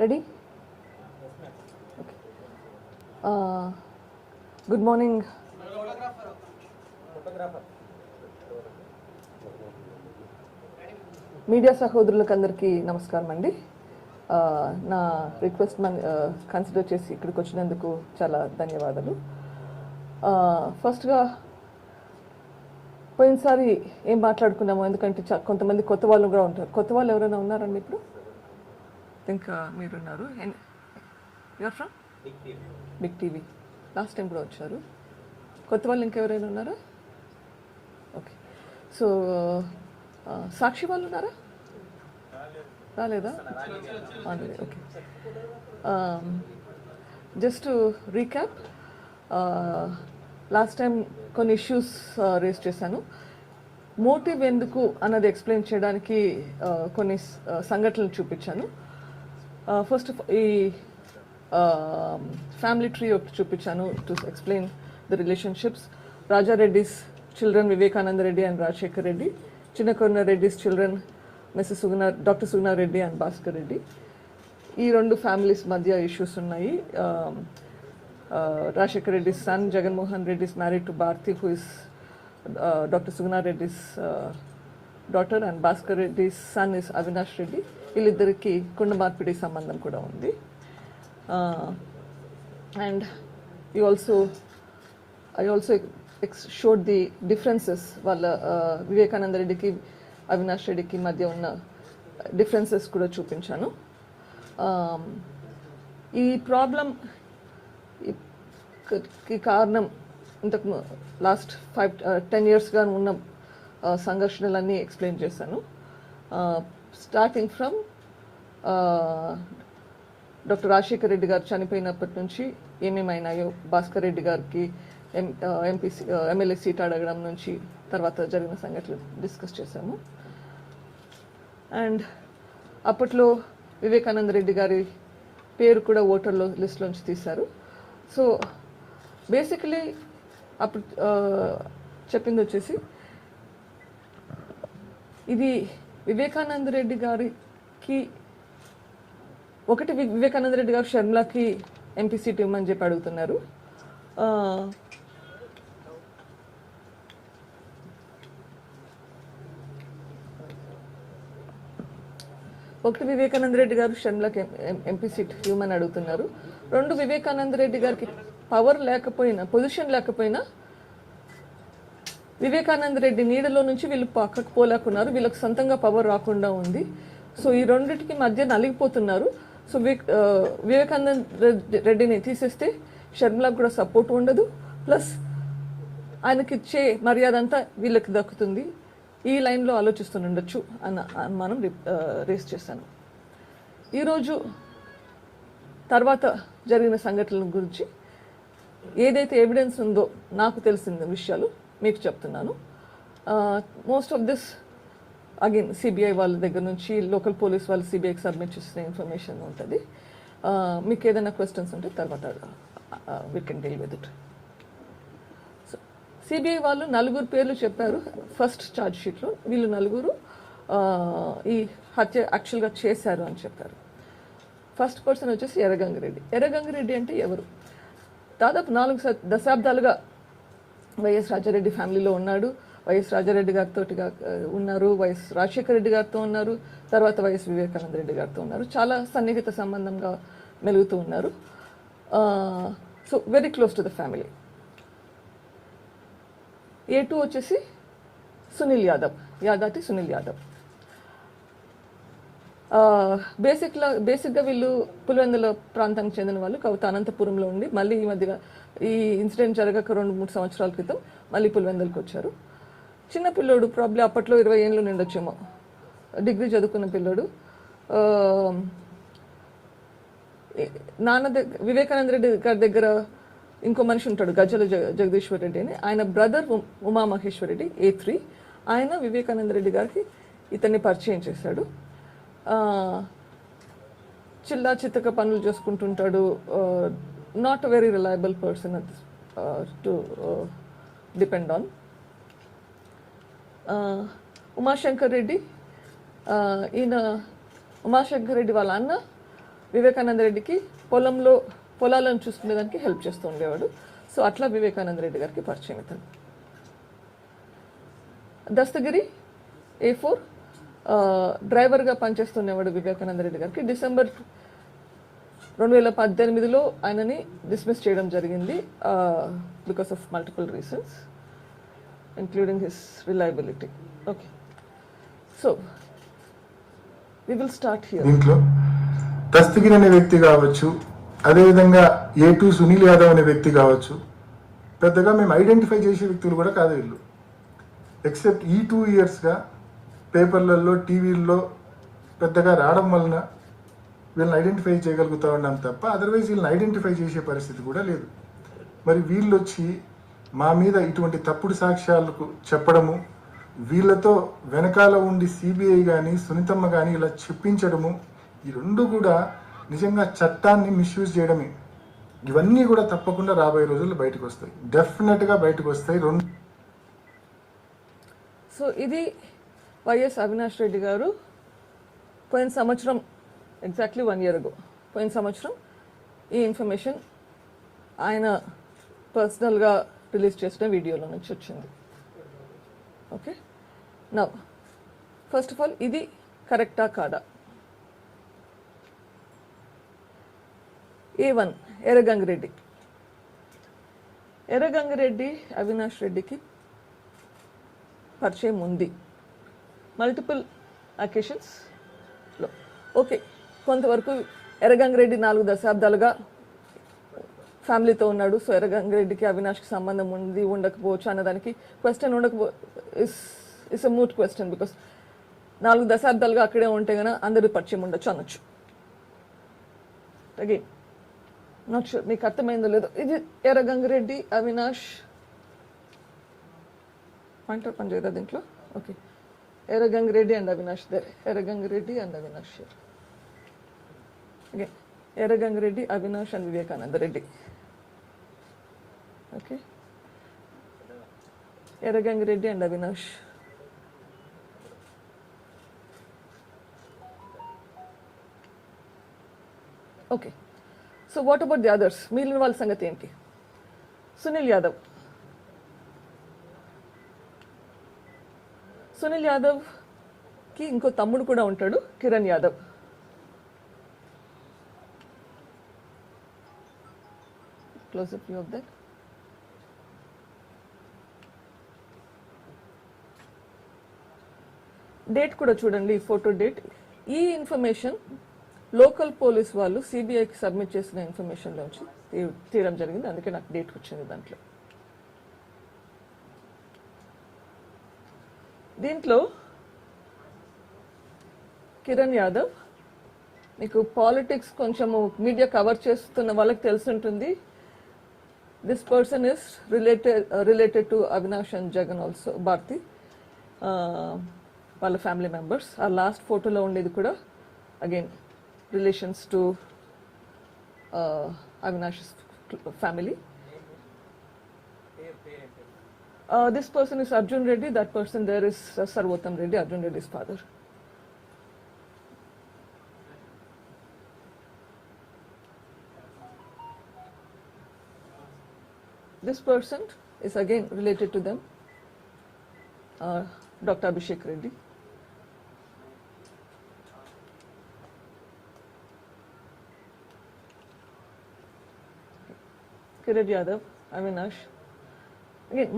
Ready good morning media సహోదరులకు అందరికీ నమస్కారం అండి. Uh, నా రిక్వెస్ట్ మన కన్సిడర్ చేసి ఇక్కడికి వచ్చినందుకు చాలా ధన్యవాదాలు. Uh, ఫస్ట్గా పోయినసారి ఏం మాట్లాడుకున్నాము ఎందుకంటే చా- కొంతమంది కొత్త వాళ్ళు కూడా ఉంటారు. కొత్త వాళ్ళు ఎవరైనా ఉన్నారండి ఇప్పుడు? ఇంకా మీరున్నారు. You're from Big TV last time కూడా వచ్చారు. కొత్త వాళ్ళు ఇంకెవరైనా ఉన్నారా? ఓకే సో ఆ, సాక్షి వాళ్ళు ఉన్నారా? రాలేదా? Okay just recap last time కొన్ని ఇష్యూస్ రేస్ చేశాను. మోటివ్ ఎందుకు అన్నది ఎక్స్ప్లెయిన్ చేయడానికి కొన్ని సంఘటనలు చూపించాను. ఫస్ట్ ఈ ఫ్యామిలీ ట్రీ ఒకటి చూపించాను to explain the relationships Rajareddy's children Vivekananda Reddy and Rajasekhar Reddy Chinna Konda Reddy's children Mrs Suguna doctor Suguna Reddy and Bhaskar Reddy ఈ రెండు ఫ్యామిలీస్ మధ్య ఇష్యూస్ ఉన్నాయి. Rajasekhar Reddy son Jaganmohan Reddy is married to Bharathi who is doctor Suguna Reddy's daughter and Bhaskar Reddy son is Avinash Reddy వీళ్ళిద్దరికి కుండ మార్పిడి సంబంధం కూడా ఉంది. And you also I also ex showed the differences వాళ్ళ వివేకానంద రెడ్డికి అవినాష్ రెడ్డికి మధ్య ఉన్న డిఫరెన్సెస్ కూడా చూపించాను. ఈ ప్రాబ్లం కి కారణం ఇంతకు లాస్ట్ ఫైవ్ టెన్ ఇయర్స్గా ఉన్న సంఘర్షణలన్నీ ఎక్స్ప్లెయిన్ చేశాను. Starting from doctor Rajasekhar Reddy garu చనిపోయినప్పటి నుంచి ఏమేమైనాయో భాస్కర్ రెడ్డి గారికి ఎం ఎంపీ ఎమ్మెల్యే సీట్ అడగడం నుంచి తర్వాత జరిగిన సంఘటనలు డిస్కస్ చేశాము. అండ్ అప్పట్లో వివేకానంద రెడ్డి గారి పేరు కూడా ఓటర్లో లిస్ట్లోంచి తీశారు. సో బేసికలీ అప్పుడు చెప్పింది వచ్చేసి ఇది వివేకానంద రెడ్డి గారికి ఒకటి వివేకానంద రెడ్డి గారు షర్మిలకి ఎంపీ సీట్ ఇవ్వమని చెప్పి అడుగుతున్నారు. ఒకటి వివేకానంద రెడ్డి గారు షర్మిలకి ఎంపీ సీట్ ఇవ్వమని అడుగుతున్నారు. రెండు వివేకానంద రెడ్డి గారికి పవర్ లేకపోయినా పొజిషన్ లేకపోయినా వివేకానంద రెడ్డి నీడలో నుంచి వీళ్ళు పక్కకు పోలేకున్నారు. వీళ్ళకి సొంతంగా పవర్ రాకుండా ఉంది. సో ఈ రెండింటికి మధ్య నలిగిపోతున్నారు. సో వివేకానంద రెడ్డిని తీసేస్తే షర్మిలకు కూడా సపోర్ట్ ఉండదు. ప్లస్ ఆయనకి ఇచ్చే మర్యాద అంతా వీళ్ళకి దక్కుతుంది. ఈ లైన్లో ఆలోచిస్తుండొచ్చు అన్న అనుమానం రేస్ చేశాను. ఈరోజు తర్వాత జరిగిన సంఘటనల గురించి ఏదైతే ఎవిడెన్స్ ఉందో నాకు తెలిసిన విషయాలు మీకు చెప్తున్నాను. Most of this again CBI వాళ్ళ దగ్గర నుంచి లోకల్ పోలీస్ వాళ్ళు సిబిఐకి సబ్మిట్ చేసిన ఇన్ఫర్మేషన్ ఉంటుంది. మీకు ఏదైనా క్వశ్చన్స్ ఉంటే తర్వాత we can deal with it so CBI వాళ్ళు నలుగురు పేర్లు చెప్పారు ఫస్ట్ ఛార్జ్ షీట్లో వీళ్ళు నలుగురు ఈ హత్య యాక్చువల్గా చేశారు అని చెప్పారు. ఫస్ట్ పర్సన్ వచ్చేసి ఎర్రగంగిరెడ్డి. ఎర్రగంగిరెడ్డి అంటే ఎవరు? దాదాపు నాలుగు దశాబ్దాలుగా వైఎస్ రాజారెడ్డి ఫ్యామిలీలో ఉన్నాడు. వైఎస్ రాజారెడ్డి గారితో ఉన్నారు. వైఎస్ రాజశేఖర రెడ్డి గారితో ఉన్నారు. తర్వాత వైఎస్ వివేకానంద రెడ్డి గారితో ఉన్నారు. చాలా సన్నిహిత సంబంధంగా మెలుగుతూ ఉన్నారు. So very close to the family A two వచ్చేసి సునీల్ యాదవ్. యాదాటి సునీల్ యాదవ్. బేసిక్లో బేసిక్గా వీళ్ళు పులివెందుల ప్రాంతానికి చెందిన వాళ్ళు. కవిత అనంతపురంలో ఉండి మళ్ళీ ఈ మధ్య ఈ ఇన్సిడెంట్ జరగక రెండు మూడు సంవత్సరాల క్రితం మళ్ళీ పులివెందులకు వచ్చారు. చిన్న పిల్లోడు ప్రాబ్లీ అప్పట్లో ఇరవై ఏళ్ళు నిండొచ్చేమో. డిగ్రీ చదువుకున్న పిల్లోడు. నాన్న దగ్గర వివేకానంద రెడ్డి గారి దగ్గర ఇంకో మనిషి ఉంటాడు గజ్జల జగ- జగదీశ్వర్ రెడ్డి అని. ఆయన brother Umamaheshwar Reddy A three ఆయన వివేకానంద రెడ్డి గారికి ఇతన్ని పరిచయం చేశాడు. చిల్లా చిత్తక పనులు చేసుకుంటుంటాడు. Not very reliable person to depend on Umashankar Reddy ఈయన ఉమాశంకర్ రెడ్డి వాళ్ళ అన్న వివేకానంద రెడ్డికి పొలంలో పొలాలను చూసుకునేదానికి హెల్ప్ చేస్తూ ఉండేవాడు. సో అట్లా వివేకానంద రెడ్డి గారికి పరిచయం ఇతను. దస్తగిరి ఏ ఫోర్ డ్రైవర్గా పనిచేస్తున్నవాడు వివేకానంద రెడ్డి గారికి. డిసెంబర్ రెండు వేల పద్దెనిమిదిలో ఆయనని డిస్మిస్ చేయడం జరిగింది because of multiple reasons including his reliability okay so we will start here దీంట్లో దస్తగిరి అనే వ్యక్తి కావచ్చు అదేవిధంగా ఏ టూ సునీల్ యాదవ్ అనే వ్యక్తి కావచ్చు పెద్దగా మేము ఐడెంటిఫై చేసే వ్యక్తులు కూడా కాదు వీళ్ళు. ఎక్సెప్ట్ ఈ టూ ఇయర్స్గా పేపర్లలో టీవీల్లో పెద్దగా రావడం వలన వీళ్ళని ఐడెంటిఫై చేయగలుగుతా ఉన్నాం తప్ప అదర్వైజ్ వీళ్ళని ఐడెంటిఫై చేసే పరిస్థితి కూడా లేదు. మరి వీళ్ళు వచ్చి మా మీద ఇటువంటి తప్పుడు సాక్ష్యాలకు చెప్పడము వీళ్ళతో వెనకాల ఉండి సిబిఐ కానీ సునీతమ్మ కానీ ఇలా చెప్పించడము ఈ రెండు కూడా నిజంగా చట్టాన్ని మిస్యూజ్ చేయడమే. ఇవన్నీ కూడా తప్పకుండా రాబోయే రోజుల్లో బయటకు వస్తాయి. డెఫినెట్గా బయటకు వస్తాయి. రెండు సో ఇది వైఎస్ అవినాష్ రెడ్డి గారు పోయిన సంవత్సరం ఎగ్జాక్ట్లీ వన్ ఇయర్ అగో పోయిన సంవత్సరం ఈ ఇన్ఫర్మేషన్ ఆయన పర్సనల్గా రిలీజ్ చేసిన వీడియోలో నుంచి వచ్చింది. ఓకే నా ఫస్ట్ ఆఫ్ ఆల్ ఇది కరెక్టా కాదా? A one Erragangireddy. Erra Gangi Reddy Avinash రెడ్డికి పరిచయం ఉంది. మల్టిపుల్ అకేషన్స్లో ఓకే కొంతవరకు ఎర్రగంగిరెడ్డి నాలుగు దశాబ్దాలుగా ఫ్యామిలీతో ఉన్నాడు. సో ఎర్రగంగిరెడ్డికి అవినాష్కి సంబంధం ఉంది ఉండకపోవచ్చు అన్నదానికి question ఉండకపో is is a moot question because నాలుగు దశాబ్దాలుగా అక్కడే ఉంటే కనుక అందరి పరిచయం ఉండొచ్చు అనొచ్చు. అగైన్ నాట్ షూర్ మీకు అర్థమైందో లేదో. ఇది ఎర్రగంగిరెడ్డి అవినాష్. పాయింట్ పని చేయదా దీంట్లో. Okay Erragangireddy and Avinash they Erragangireddy and Avinash sure okay Erragangireddy Avinash and Vivekananda Reddy okay Erragangireddy and Avinash okay so what about the others మిగిలిన వాళ్ళ సంగతి ఏంటి సునీల్ యాదవ్ సునీల్ యాదవ్కి ఇంకో తమ్ముడు కూడా ఉంటాడు Kiran Yadav. Close up of that date కూడా చూడండి ఈ ఫోటో డేట్ ఈ ఇన్ఫర్మేషన్ లోకల్ పోలీస్ వాళ్ళు సిబిఐకి సబ్మిట్ చేసిన ఇన్ఫర్మేషన్లోంచి తీయడం జరిగింది అందుకే నాకు డేట్ వచ్చింది దాంట్లో. దీంట్లో కిరణ్ యాదవ్ మీకు పాలిటిక్స్ కొంచెము మీడియా కవర్ చేస్తున్న వాళ్ళకి తెలుసుంటుంది. This person is related related to Avinash and Jagan also Bharathi వాళ్ళ ఫ్యామిలీ మెంబర్స్ ఆ లాస్ట్ ఫోటోలో ఉండేది కూడా again relations to Avinash family Uh, this person is Arjun Reddy. That person there is uh, Sarvotam Reddy, Arjun Reddy's father. This person is again related to them, uh, Dr. Abhishek Reddy. Kiran Yadav, Avinash.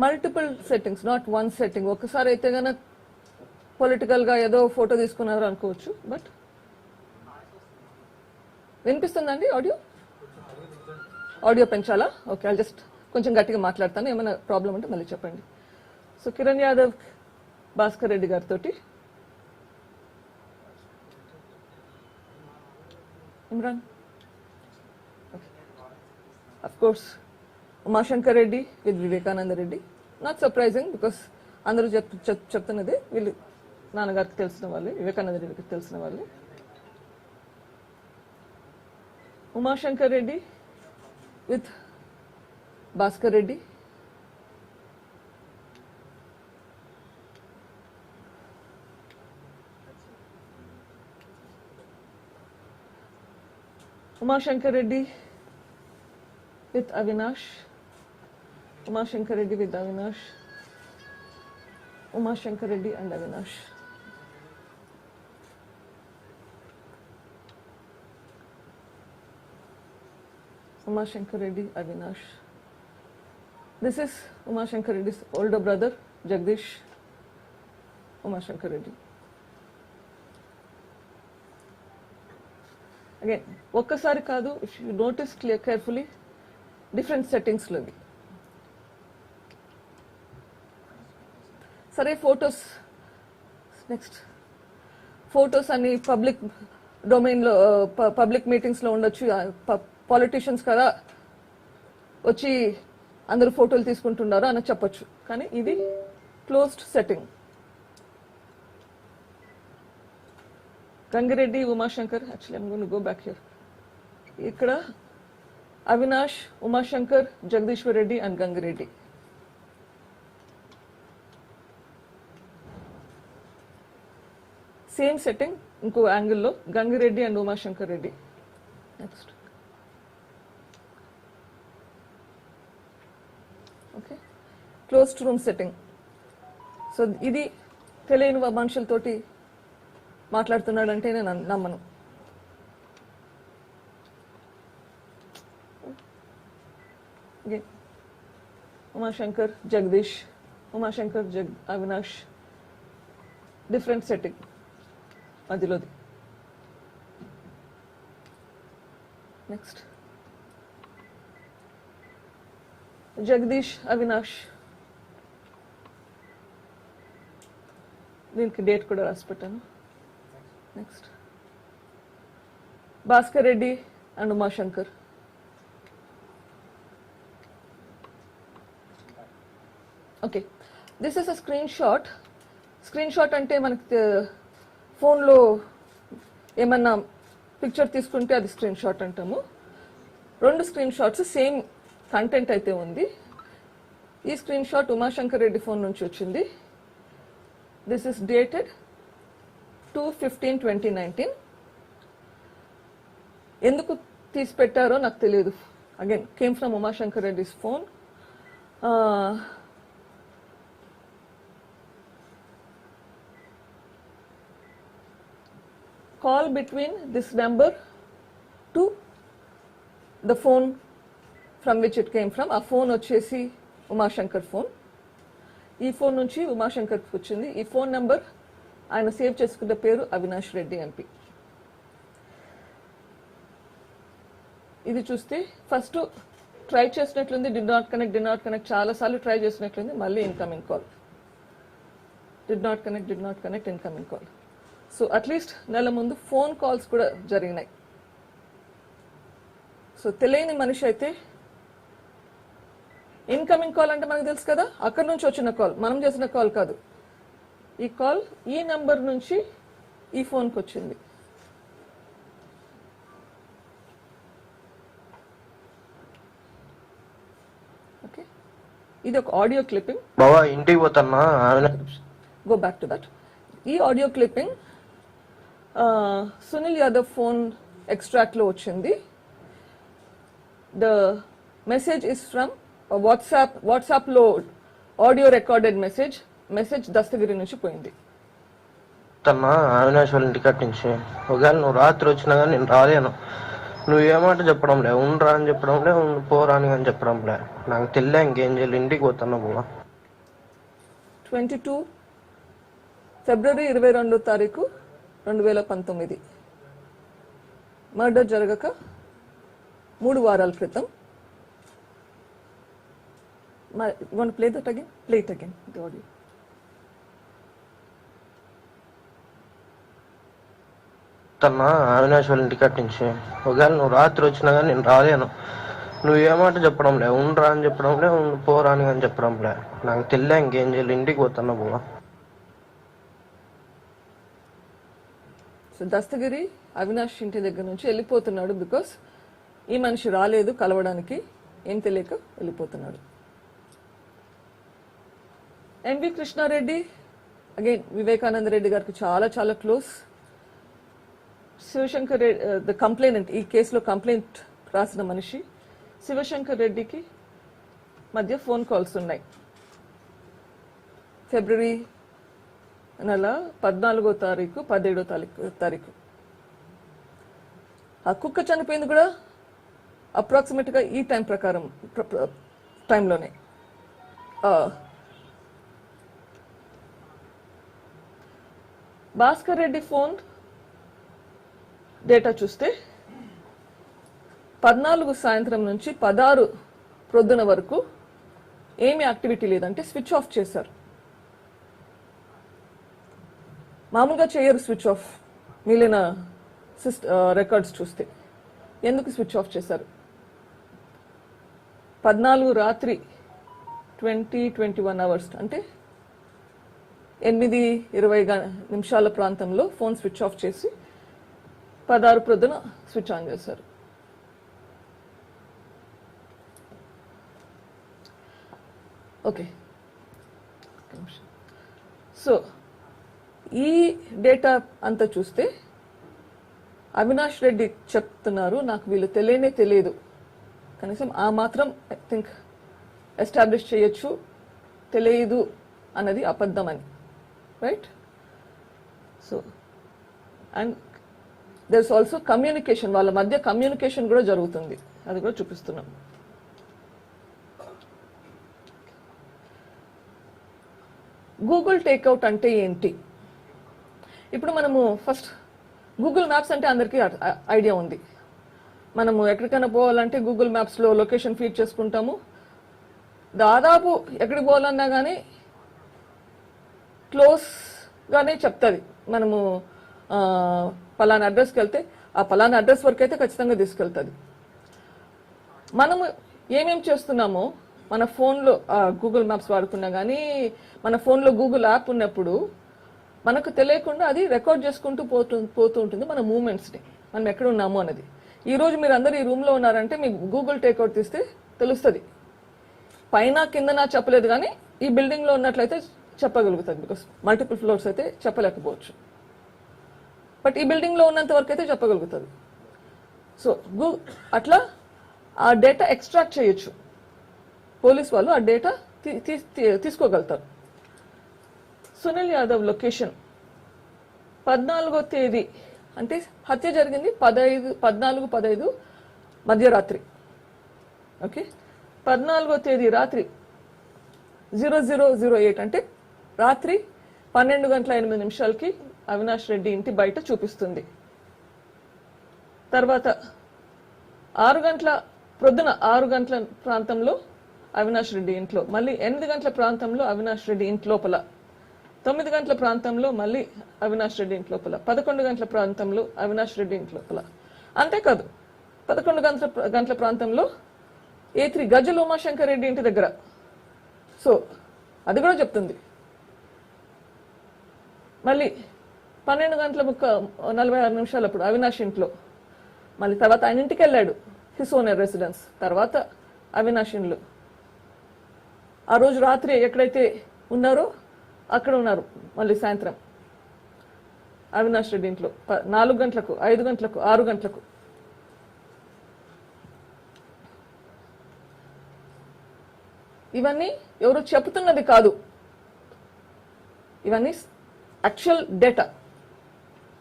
Multiple settings not one setting ఒకసారి అయితే కనుక పొలిటికల్గా ఏదో photo తీసుకున్నారు అనుకోవచ్చు but వినిపిస్తుందండి audio audio పెంచాలా? Okay I just కొంచెం గట్టిగా మాట్లాడతాను. ఏమైనా ప్రాబ్లం ఉంటే మళ్ళీ చెప్పండి. సో కిరణ్ యాదవ్ భాస్కర్ రెడ్డి గారితో Imran of course Umashankar Reddy with Vivekananda Reddy. Not surprising because అందరూ చెప్ చెప్తున్నది వీళ్ళు నాన్నగారికి తెలిసిన వాళ్ళే వివేకానంద రెడ్డికి తెలిసిన వాళ్ళే. Umashankar Reddy with Bhaskar Reddy. Umashankar Reddy with Avinash. Umashankar Reddy with Avinash. Umashankar Reddy and Avinash. Umashankar Reddy, Avinash. This is Umashankar Reddy's older brother, Jagdish Umashankar Reddy. Again ఒక్కసారి కాదు if you notice clear carefully different సెట్టింగ్స్లో ఇవి సరే photos. Next. Photos అన్ని public డొమైన్లో public మీటింగ్స్లో ఉండొచ్చు. Politicians కదా వచ్చి అందరూ ఫోటోలు తీసుకుంటున్నారు అని చెప్పొచ్చు. కానీ ఇది closed setting. Gangireddy Umashankar actually I'm gonna go back here ఇక్కడ Avinash Umashankar Jagadeeshwar Reddy and Gangireddy. Same setting ఇంకో యాంగిల్లో Gangireddy and Umashankar Reddy next okay closed room setting so ఇది తెలియని మనుషులతోటి మాట్లాడుతున్నాడంటే నేను నమ్మను. Umashankar Jagadish Umashankar jug Avinash different setting మధ్యలోది నెక్స్ట్ జగదీష్ అవినాష్ దీనికి డేట్ కూడా రాసి పెట్టాను next Bhaskar Reddy and Umashankar okay this is a screenshot screenshot అంటే మనకి ఫోన్లో ఏమన్నా పిక్చర్ తీసుకుంటే అది స్క్రీన్ షాట్ అంటాము. రెండు స్క్రీన్ షాట్స్ సేమ్ కంటెంట్ అయితే ఉంది. ఈ screenshot Umashankar Reddy phone నుంచి వచ్చింది. This is dated two fifteen twenty nineteen ఎందుకు తీసి పెట్టారో నాకు తెలియదు. Again came from Umashankar Reddy's phone call between this number to the phone from which it came from ఆ ఫోన్ వచ్చేసి ఉమాశంకర్ ఫోన్ ఈ ఫోన్ నుంచి ఉమాశంకర్కి వచ్చింది. ఈ ఫోన్ నెంబర్ ఆయన సేవ్ చేసుకున్న పేరు అవినాష్ రెడ్డి ఎంపీ ఇది చూస్తే first try చేసినట్లుంది did not connect did not connect చాలా సార్లు ట్రై చేసినట్లుంది మళ్ళీ incoming call did not connect did not connect incoming call so at least నెల ముందు ఫోన్ కాల్స్ కూడా జరిగినాయి. సో తెలియని మనిషి అయితే ఇన్కమింగ్ కాల్ అంటే మనకు తెలుసు కదా? అక్కడ నుంచి వచ్చిన కాల్ మనం చేసిన కాల్ కాదు. ఈ కాల్ ఈ నంబర్ నుంచి ఈ ఫోన్కి వచ్చింది. ఓకే ఇది ఒక ఆడియో క్లిప్పింగ్ బావా ఇంటికి పోతున్నా. go back to that. ఈ audio clipping Sunil Yadav phone ఎక్స్ట్రాక్ట్లో వచ్చింది. The message is from WhatsApp వాట్సాప్లో audio recorded message message Dastagiri నుంచి పోయింది. పోతున్నా అవినాష్ వాళ్ళ ఇంటికాడ నుంచి. ఒకవేళ నువ్వు రాత్రి వచ్చినా కానీ నేను రాలేను. నువ్వు ఏమాట చెప్పడం లే ఉండరా అని చెప్పడం లే ఉండు పోరా అని చెప్పడం లే. నాకు తెలియ ఇంకేం చేయాలి ఇంటికి పోతున్నా బావా ట్వంటీ టూ ఫిబ్రవరి ఇరవై రెండో తారీఖు రెండు వేల పంతొమ్మిది. మర్డర్ జరగక మూడు వారాల క్రితం. One play that again play it again the audio పోతున్నా అవినాష్ వాళ్ళ ఇంటికాడ నుంచి. ఒకవేళ నువ్వు రాత్రి వచ్చినా కానీ నేను రాలేను. నువ్వు ఏమాట చెప్పడం లే ఉండరా అని చెప్పడం లే పోరా అని కానీ చెప్పడం లే. నాకు తెలియ ఇంకేం చేయాలి ఇంటికి పోతున్నా బావా సో దస్తగిరి అవినాష్ ఇంటి దగ్గర నుంచి వెళ్ళిపోతున్నాడు బికాస్ ఈ మనిషి రాలేదు కలవడానికి. ఏం తెలియక వెళ్ళిపోతున్నాడు. N V Krishnareddy again Vivekananda Reddy garu చాలా చాలా క్లోజ్ శివశంకర్ ద కంప్లైనెంట్ ఈ కేసులో కంప్లైంట్ రాసిన మనిషి. శివశంకర్ రెడ్డికి మధ్య ఫోన్ కాల్స్ ఉన్నాయి. ఫిబ్రవరి నెల పద్నాలుగో తారీఖు పదిహేడో తారీఖు తారీఖు. ఆ కుక్క చనిపోయింది కూడా అప్రాక్సిమేట్గా ఈ టైం ప్రకారం టైంలోనే. ఆ, భాస్కర్ రెడ్డి ఫోన్ డేటా చూస్తే పద్నాలుగు సాయంత్రం నుంచి పదహారు ప్రొద్దున వరకు ఏమి యాక్టివిటీ లేదంటే స్విచ్ ఆఫ్ చేశారు. మామూలుగా చేయరు స్విచ్ ఆఫ్ మిగిలిన సిస్ట్ రికార్డ్స్ చూస్తే. ఎందుకు స్విచ్ ఆఫ్ చేశారు? పద్నాలుగు రాత్రి ట్వంటీ ట్వంటీ వన్ అవర్స్ అంటే ఎనిమిది ఇరవై నిమిషాల ప్రాంతంలో ఫోన్ స్విచ్ ఆఫ్ చేసి పదహారు ప్రొద్దున స్విచ్ ఆన్ చేశారు. ఓకే. సో ఈ డేటా అంతా చూస్తే అవినాష్ రెడ్డి చెప్తున్నారు నాకు వీళ్ళు తెలియనే తెలియదు. కనీసం ఆ మాత్రం ఐ థింక్ ఎస్టాబ్లిష్ చేయొచ్చు తెలియదు అన్నది అబద్ధం అని right so and there's also communication వాళ్ళ మధ్య కమ్యూనికేషన్ కూడా జరుగుతుంది. అది కూడా చూపిస్తున్నాం. గూగుల్ టేక్అవుట్ అంటే ఏంటి? ఇప్పుడు మనము ఫస్ట్ గూగుల్ మ్యాప్స్ అంటే అందరికీ ఐడియా ఉంది. మనము ఎక్కడికైనా పోవాలంటే గూగుల్ మ్యాప్స్లో లొకేషన్ ఫీడ్ చేసుకుంటాము. దాదాపు ఎక్కడికి పోవాలన్నా కానీ క్లోజ్గానే చెప్తుంది. మనము పలానా అడ్రస్కి వెళ్తే ఆ పలానా అడ్రస్ వరకు అయితే ఖచ్చితంగా తీసుకెళ్తుంది. మనము ఏమేం చేస్తున్నామో మన ఫోన్లో గూగుల్ మ్యాప్స్ వాడుకున్నా కానీ మన ఫోన్లో గూగుల్ యాప్ ఉన్నప్పుడు మనకు తెలియకుండా అది రికార్డ్ చేసుకుంటూ పోతూ పోతూ ఉంటుంది మన మూమెంట్స్ని మనం ఎక్కడ ఉన్నాము అనేది ఈ రోజు మీరు అందరు ఈ రూమ్లో ఉన్నారంటే మీకు గూగుల్ టేక్అవుట్ తీస్తే తెలుస్తుంది. పైన కిందన చెప్పలేదు కానీ ఈ బిల్డింగ్లో ఉన్నట్లయితే చెప్పగలుగుతుంది బికాస్ మల్టిపుల్ ఫ్లోర్స్ అయితే చెప్పలేకపోవచ్చు. బట్ ఈ బిల్డింగ్లో ఉన్నంత వరకు అయితే చెప్పగలుగుతుంది సో గూ అట్లా ఆ డేటా ఎక్స్ట్రాక్ట్ చేయొచ్చు. పోలీస్ వాళ్ళు ఆ డేటా తీ- తీ- తీసుకోగలుగుతారు. సునీల్ యాదవ్ లొకేషన్. పద్నాలుగో తేదీ. అంటే హత్య జరిగింది పదహైదు పద్నాలుగు పదహైదు మధ్యరాత్రి. ఓకే? పద్నాలుగో తేదీ రాత్రి జీరో జీరో జీరో ఎయిట్. అంటే రాత్రి పన్నెండు గంటల ఎనిమిది నిమిషాలకి అవినాష్ రెడ్డి ఇంటి బయట చూపిస్తుంది. తర్వాత ఆరు గంటల ప్రొద్దున ఆరు గంటల ప్రాంతంలో అవినాష్ రెడ్డి ఇంట్లో. మళ్ళీ ఎనిమిది గంటల ప్రాంతంలో అవినాష్ రెడ్డి ఇంటి లోపల. తొమ్మిది గంటల ప్రాంతంలో మళ్ళీ అవినాష్ రెడ్డి ఇంటి లోపల పదకొండు గంటల ప్రాంతంలో అవినాష్ రెడ్డి ఇంటి లోపల. అంతేకాదు పదకొండు గంటల గంటల ప్రాంతంలో ఏ త్రీ గజల్ ఉమాశంకర్ రెడ్డి ఇంటి దగ్గర. సో అది కూడా చెప్తుంది. మళ్ళీ పన్నెండు గంటల ముక్క నలభై ఆరు నిమిషాలు అప్పుడు అవినాష్ ఇంట్లో. మళ్ళీ తర్వాత ఆయన ఇంటికి వెళ్ళాడు హిస్ ఓనర్ రెసిడెన్స్ తర్వాత అవినాష్ ఇంట్లో. ఆ రోజు రాత్రి ఎక్కడైతే ఉన్నారో అక్కడ ఉన్నారు మళ్ళీ సాయంత్రం. అవినాష్ రెడ్డి ఇంట్లో. ప- నాలుగు గంటలకు ఐదు గంటలకు ఆరు గంటలకు. ఇవన్నీ ఎవరు చెప్తున్నది కాదు. ఇవన్నీ యాక్చువల్ డేటా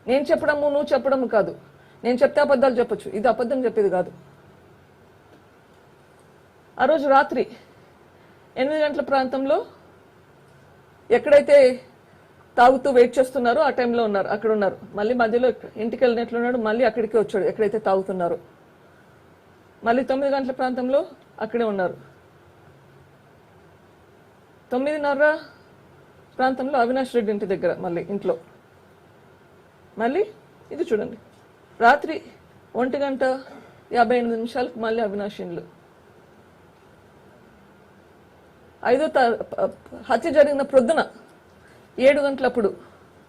నేను చెప్పడము నువ్వు చెప్పడము కాదు. నేను చెప్తే అబద్ధాలు చెప్పొచ్చు. ఇది అబద్ధం చెప్పేది కాదు. ఆ రోజు రాత్రి ఎనిమిది గంటల ప్రాంతంలో ఎక్కడైతే తాగుతూ వెయిట్ చేస్తున్నారో ఆ టైంలో ఉన్నారు అక్కడ ఉన్నారు. మళ్ళీ మధ్యలో ఇంటికి వెళ్ళినట్లున్నాడు మళ్ళీ అక్కడికి వచ్చాడు ఎక్కడైతే తాగుతున్నారు. మళ్ళీ తొమ్మిది గంటల ప్రాంతంలో అక్కడే ఉన్నారు. తొమ్మిదిన్నర ప్రాంతంలో అవినాష్ రెడ్డి ఇంటి దగ్గర మళ్ళీ ఇంట్లో. మళ్ళీ ఇది చూడండి. రాత్రి ఒంటి గంట యాభై ఎనిమిది నిమిషాలకు మళ్ళీ అవినాష్ ఇండ్లు. ఐదో హత్య జరిగిన ప్రొద్దున ఏడు గంటలప్పుడు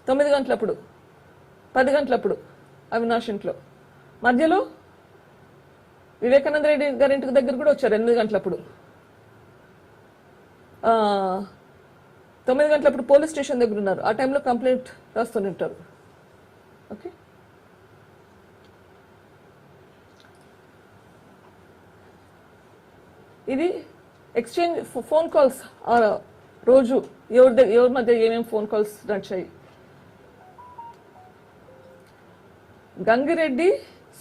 తొమ్మిది గంటలప్పుడు పది గంటలప్పుడు అవినాష్ ఇంట్లో. మధ్యలో వివేకానంద రెడ్డి గారి ఇంటికి దగ్గర కూడా వచ్చారు ఎనిమిది గంటలప్పుడు. తొమ్మిది గంటలప్పుడు పోలీస్ స్టేషన్ దగ్గర ఉన్నారు. ఆ టైంలో కంప్లైంట్ రాస్తూనే ఉంటారు. ఓకే? ఇది ఎక్స్చేంజ్ ఫోన్ కాల్స్ రోజు ఎవరి దగ్గర ఎవరి మధ్య ఏమేమి ఫోన్ కాల్స్ నడిచాయి? గంగిరెడ్డి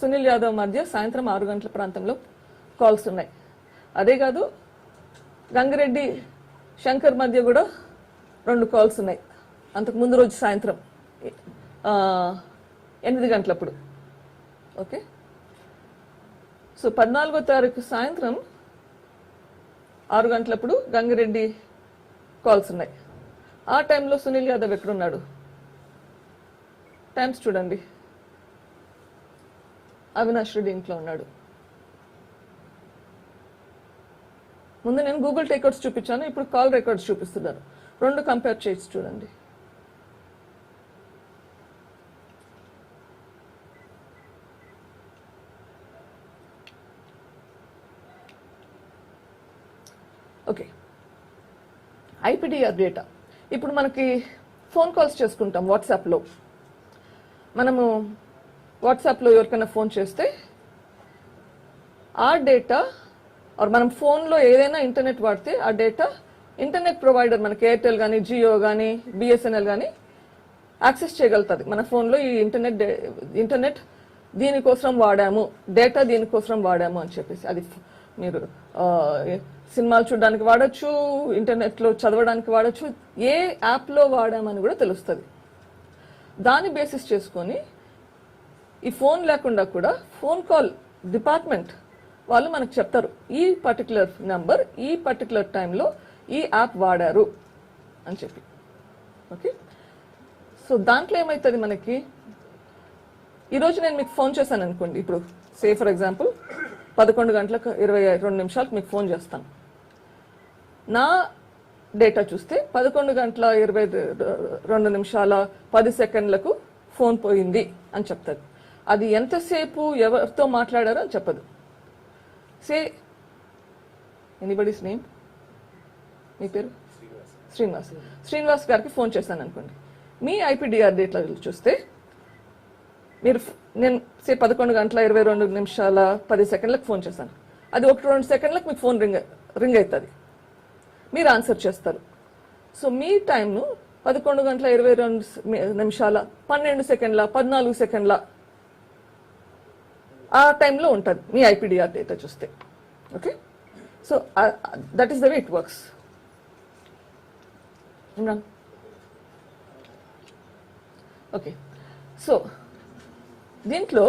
సునీల్ యాదవ్ మధ్య సాయంత్రం ఆరు గంటల ప్రాంతంలో కాల్స్ ఉన్నాయి. అదే కాదు గంగిరెడ్డి శంకర్ మధ్య కూడా రెండు కాల్స్ ఉన్నాయి. అంతకు ముందు రోజు సాయంత్రం ఎనిమిది గంటలప్పుడు. ఓకే? సో పద్నాలుగో తారీఖు సాయంత్రం ఆరు గంటలప్పుడు గంగిరెడ్డి కాల్స్ ఉన్నాయి. ఆ టైంలో సునీల్ యాదవ్ ఎక్కడున్నాడు? టైమ్స్ చూడండి. అవినాష్ రెడ్డి ఇంట్లో ఉన్నాడు. ముందు నేను గూగుల్ టేకౌట్స్ చూపించాను ఇప్పుడు కాల్ రికార్డ్స్ చూపిస్తున్నారు రెండు కంపేర్ చేసి చూడండి ఓకే ఐపీడిఆర్ డేటా ఇప్పుడు మనకి ఫోన్ కాల్స్ చేసుకుంటాం వాట్సాప్లో. మనము వాట్సాప్లో ఎవరికైనా ఫోన్ చేస్తే ఆ డేటా ఆర్ మనం ఫోన్లో ఏదైనా ఇంటర్నెట్ వాడితే ఆ డేటా ఇంటర్నెట్ ప్రొవైడర్ మనకి ఎయిర్టెల్ కానీ జియో కానీ బిఎస్ఎన్ఎల్ కానీ యాక్సెస్ చేయగలుగుతుంది. మన ఫోన్లో ఈ ఇంటర్నెట్ ఇంటర్నెట్ దీనికోసం వాడాము డేటా దీనికోసం వాడాము అని చెప్పేసి. అది మీరు సినిమాలు చూడడానికి వాడచ్చు ఇంటర్నెట్లో చదవడానికి వాడచ్చు ఏ యాప్లో వాడామని కూడా తెలుస్తుంది. దాన్ని బేసిస్ చేసుకొని ఈ ఫోన్ లేకుండా కూడా ఫోన్ కాల్ డిపార్ట్మెంట్ వాళ్ళు మనకు చెప్తారు ఈ పర్టికులర్ నెంబర్ ఈ పర్టికులర్ టైంలో ఈ యాప్ వాడారు అని చెప్పి. ఓకే? సో దాంట్లో ఏమవుతుంది మనకి? ఈరోజు నేను మీకు ఫోన్ చేశాను అనుకోండి ఇప్పుడు సే ఫర్ ఎగ్జాంపుల్ పదకొండు గంటలకు ఇరవై రెండు నిమిషాలకు మీకు ఫోన్ చేస్తాను. నా డేటా చూస్తే పదకొండు గంటల ఇరవై రెండు నిమిషాల పది సెకండ్లకు ఫోన్ పోయింది అని చెప్తుంది. అది ఎంతసేపు ఎవరితో మాట్లాడారో అని చెప్పదు. సే ఎనీబడీస్ నేమ్ మీ పేరు? శ్రీనివాస్. శ్రీనివాస్ గారికి ఫోన్ చేశాను అనుకోండి. మీ ఐపీడిఆర్ డేటా చూస్తే మీరు నేను సే పదకొండు గంటల ఇరవై రెండు నిమిషాల పది సెకండ్లకు ఫోన్ చేశాను. అది ఒకటి రెండు సెకండ్లకు మీకు ఫోన్ రింగ్ రింగ్ అవుతుంది. మీరు ఆన్సర్ చేస్తారు. సో మీ టైంను పదకొండు గంటల ఇరవై రెండు నిమిషాల పన్నెండు సెకండ్ల పద్నాలుగు సెకండ్ల ఆ టైంలో ఉంటుంది. మీ ఐపీడిఆర్ డేటా చూస్తే. Okay so that is the way it works Imran okay so దీంట్లో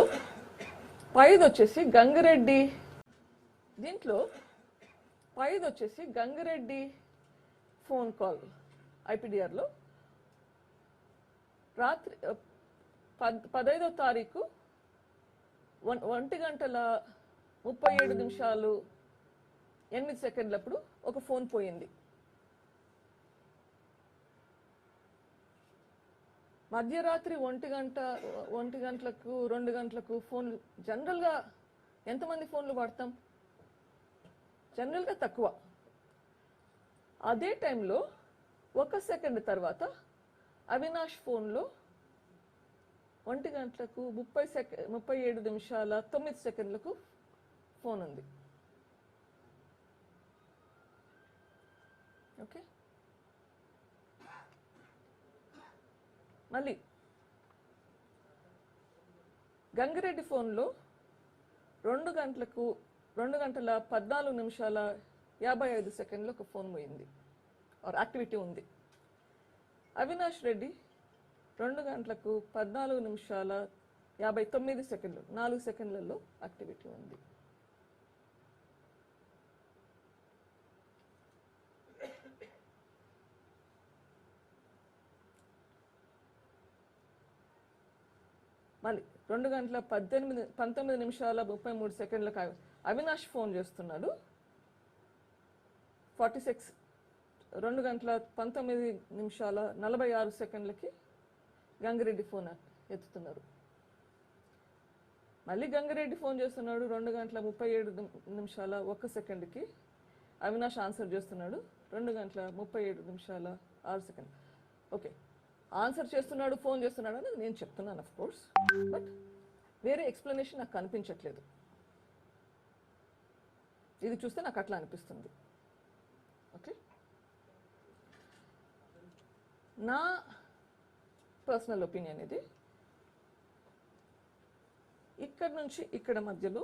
పైది వచ్చేసి గంగిరెడ్డి దీంట్లో పైది వచ్చేసి గంగిరెడ్డి ఫోన్ కాల్ ఐపీడిఆర్లో. రాత్రి పద్ పదైదో తారీఖు ఒన్- ఒంటి గంటల ముప్పై ఏడు నిమిషాలు ఎనిమిది సెకండ్లప్పుడు ఒక ఫోన్ పోయింది. మధ్యరాత్రి ఒంటి గంట ఒంటి గంటలకు రెండు గంటలకు ఫోన్లు జనరల్గా ఎంతమంది ఫోన్లు వాడతాం? జనరల్గా తక్కువ. అదే టైంలో ఒక సెకండ్ తర్వాత అవినాష్ ఫోన్లో ఒంటి గంటలకు ముప్పై సెకండ్ ముప్పై ఏడు నిమిషాల తొమ్మిది సెకండ్లకు ఫోన్ ఉంది. ఓకే? మళ్ళీ గంగిరెడ్డి ఫోన్లో రెండు గంటలకు రెండు గంటల పద్నాలుగు నిమిషాల యాభై ఐదు సెకండ్లు ఒక ఫోన్ పోయింది. ఆర్ యాక్టివిటీ ఉంది. అవినాష్ రెడ్డి రెండు గంటలకు పద్నాలుగు నిమిషాల యాభై తొమ్మిది సెకండ్లు నాలుగు సెకండ్లలో యాక్టివిటీ ఉంది మళ్ళీ రెండు గంటల పద్దెనిమిది పంతొమ్మిది నిమిషాల ముప్పై మూడు సెకండ్లకు అవి- అవినాష్ ఫోన్ చేస్తున్నాడు. ఫార్టీ సిక్స్ రెండు గంటల పంతొమ్మిది నిమిషాల నలభై ఆరు సెకండ్లకి గంగిరెడ్డి ఫోన్ ఎత్తుతున్నారు. మళ్ళీ గంగిరెడ్డి ఫోన్ చేస్తున్నాడు రెండు గంటల ముప్పై ఏడు నిమిషాల ఒక్క సెకండ్కి. అవినాష్ ఆన్సర్ చేస్తున్నాడు రెండు గంటల ముప్పై ఏడు నిమిషాల ఆరు సెకండ్. ఓకే. ఆన్సర్ చేస్తున్నాడు ఫోన్ చేస్తున్నాడు అని నేను చెప్తున్నాను అఫ్ కోర్స్ బట్ వేరే ఎక్స్ప్లెనేషన్ నాకు కనిపించట్లేదు. ఇది చూస్తే నాకు అట్లా అనిపిస్తుంది. ఓకే నా పర్సనల్ ఒపీనియన్ ఇది. ఇక్కడ నుంచి ఇక్కడ మధ్యలో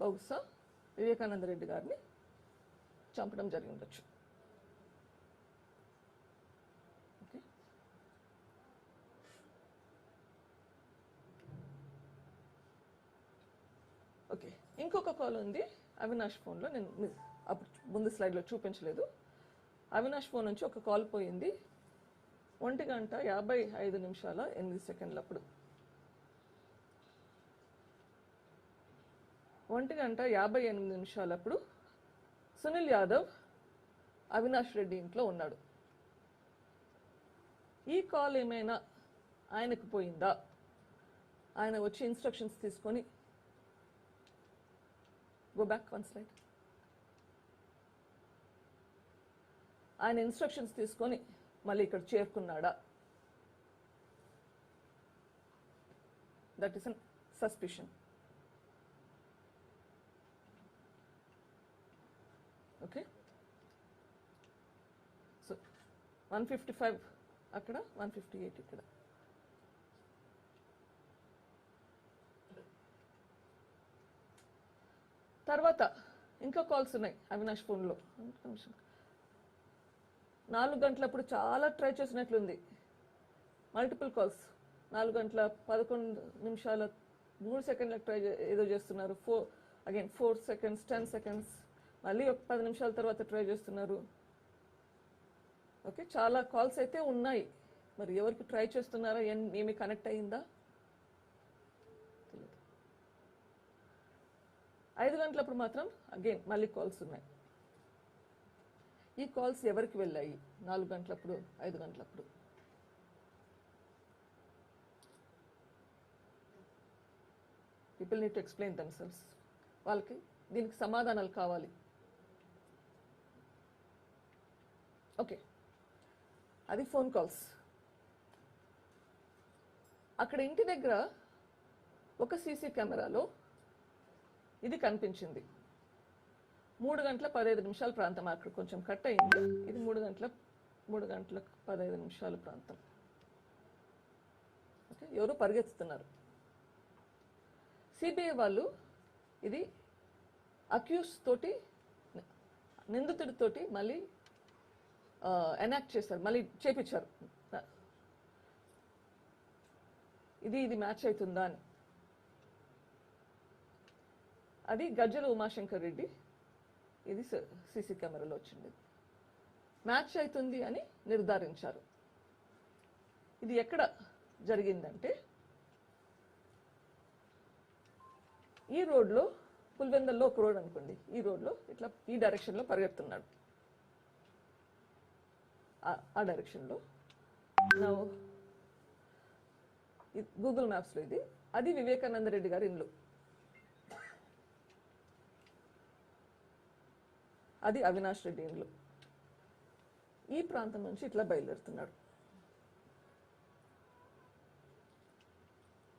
బహుశా వివేకానంద రెడ్డి గారిని చంపడం జరిగి ఉండొచ్చు ఓకే ఓకే ఇంకొక కాల్ ఉంది. అవినాష్ ఫోన్లో నేను అప్పుడు ముందు స్లైడ్లో చూపించలేదు. అవినాష్ ఫోన్ నుంచి ఒక కాల్ పోయింది. ఒంటి గంట యాభై ఐదు నిమిషాల ఎనిమిది సెకండ్లప్పుడు ఒంటి గంట యాభై ఎనిమిది నిమిషాలప్పుడు సునీల్ యాదవ్ అవినాష్ రెడ్డి ఇంట్లో ఉన్నాడు. ఈ కాల్ ఏమైనా ఆయనకు పోయిందా? ఆయన వచ్చి ఇన్స్ట్రక్షన్స్ తీసుకొని గో బ్యాక్ వన్ స్లైడ్ ఆయన ఇన్స్ట్రక్షన్స్ తీసుకొని మళ్ళీ ఇక్కడ చేరుకున్నాడా? That is an suspicion okay so one fifty five అక్కడ వన్ ఫిఫ్టీ ఎయిట్ ఇక్కడ. తర్వాత ఇంకా కాల్స్ ఉన్నాయి అవినాష్ ఫోన్లో. నాలుగు గంటలప్పుడు చాలా ట్రై చేసినట్లుంది. Multiple calls. నాలుగు గంటల పదకొండు నిమిషాల మూడు సెకండ్లకు ట్రై ఏదో చేస్తున్నారు. Four again four seconds ten seconds. మళ్ళీ ఒక పది నిమిషాల తర్వాత ట్రై చేస్తున్నారు. ఓకే చాలా కాల్స్ అయితే ఉన్నాయి. మరి ఎవరికి ట్రై చేస్తున్నారా? ఏమి కనెక్ట్ అయిందా తెలియదు ఐదు గంటలప్పుడు మాత్రం అగైన్ మళ్ళీ కాల్స్ ఉన్నాయి. ఈ కాల్స్ ఎవరికి వెళ్ళాయి? నాలుగు గంటలప్పుడు ఐదు గంటలప్పుడు. People need to explain themselves వాళ్ళకి దీనికి సమాధానాలు కావాలి. ఓకే అది ఫోన్ కాల్స్ అక్కడ ఇంటి దగ్గర ఒక సీసీ కెమెరాలో ఇది కనిపించింది. మూడు గంటల పదహైదు నిమిషాల ప్రాంతం అక్కడ కొంచెం కట్ అయింది. ఇది మూడు గంటల మూడు గంటల పదహైదు నిమిషాల ప్రాంతం. ఓకే ఎవరు పరిగెత్తుతున్నారు? సిబిఐ వాళ్ళు ఇది అక్యూస్ తోటి నిందితుడితోటి మళ్ళీ ఎనాక్ట్ చేశారు. మళ్ళీ చేపించారు. ఇది ఇది మ్యాచ్ అవుతుందా అని. అది గజ్జల ఉమాశంకర్ రెడ్డి. ఇది సీసీ కెమెరాలో వచ్చింది. మ్యాచ్ అవుతుంది అని నిర్ధారించారు. ఇది ఎక్కడ జరిగిందంటే ఈ రోడ్లో పులివెందల్లో ఒక రోడ్ అనుకోండి. ఈ రోడ్లో ఇట్లా ఈ డైరెక్షన్లో పరిగెడుతున్నాడు. ఆ- డైరెక్షన్లో. గూగుల్ మ్యాప్స్లో ఇది. అది వివేకానంద రెడ్డి గారి ఇల్లు. అది అవినాష్ రెడ్డి ఇండ్లు. ఈ ప్రాంతం నుంచి ఇట్లా బయలుదేరుతున్నాడు.